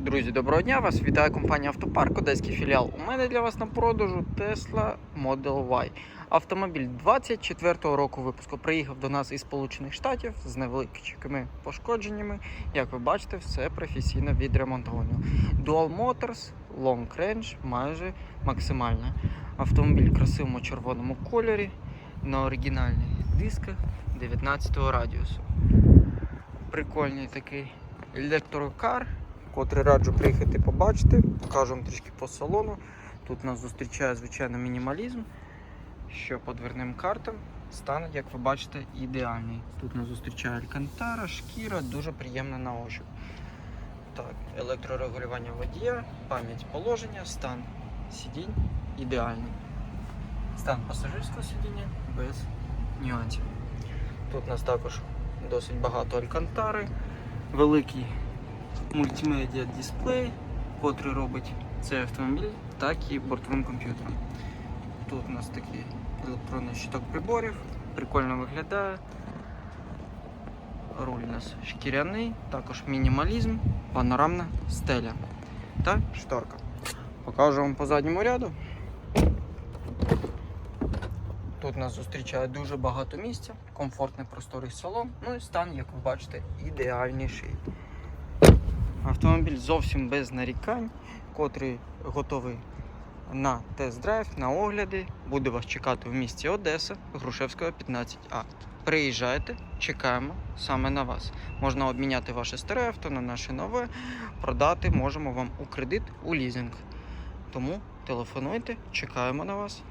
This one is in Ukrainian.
Друзі, доброго дня! Вас вітає компанія Автопарк, одеський філіал. У мене для вас на продажу Tesla Model Y. Автомобіль 24-го року випуску приїхав до нас із Сполучених Штатів з невеликими пошкодженнями. Як ви бачите, все професійно відремонтовано. Dual Motors, Long Range майже максимальна. Автомобіль в красивому червоному кольорі на оригінальних дисках 19-го радіусу. Прикольний такий електрокар котрий раджу приїхати побачити. Покажу вам трішки по салону. Тут нас зустрічає звичайно мінімалізм. Що по дверним картам стан, як ви бачите, ідеальний. Тут нас зустрічає алькантара, шкіра, дуже приємна на ощуп. Так, електрорегулювання водія, пам'ять положення, стан сидінь ідеальний. Стан пасажирського сидіння без нюансів. Тут у нас також досить багато алькантари, великий мультимедіа дисплей, котрий робить цей автомобіль, так і бортовим комп'ютером. Тут у нас такий електронний щиток приборів, прикольно виглядає. Руль у нас шкіряний, також мінімалізм, панорамна стеля та шторка. Покажу вам по задньому ряду. Тут нас зустрічає дуже багато місця, комфортний просторий салон, ну і стан, як ви бачите, ідеальніший. Автомобіль зовсім без нарікань, котрий готовий на тест-драйв, на огляди. Буде вас чекати в місті Одеса, Грушевського 15А. Приїжджайте, чекаємо саме на вас. Можна обміняти ваше старе авто на наше нове, продати можемо вам у кредит, у лізинг. Тому телефонуйте, чекаємо на вас.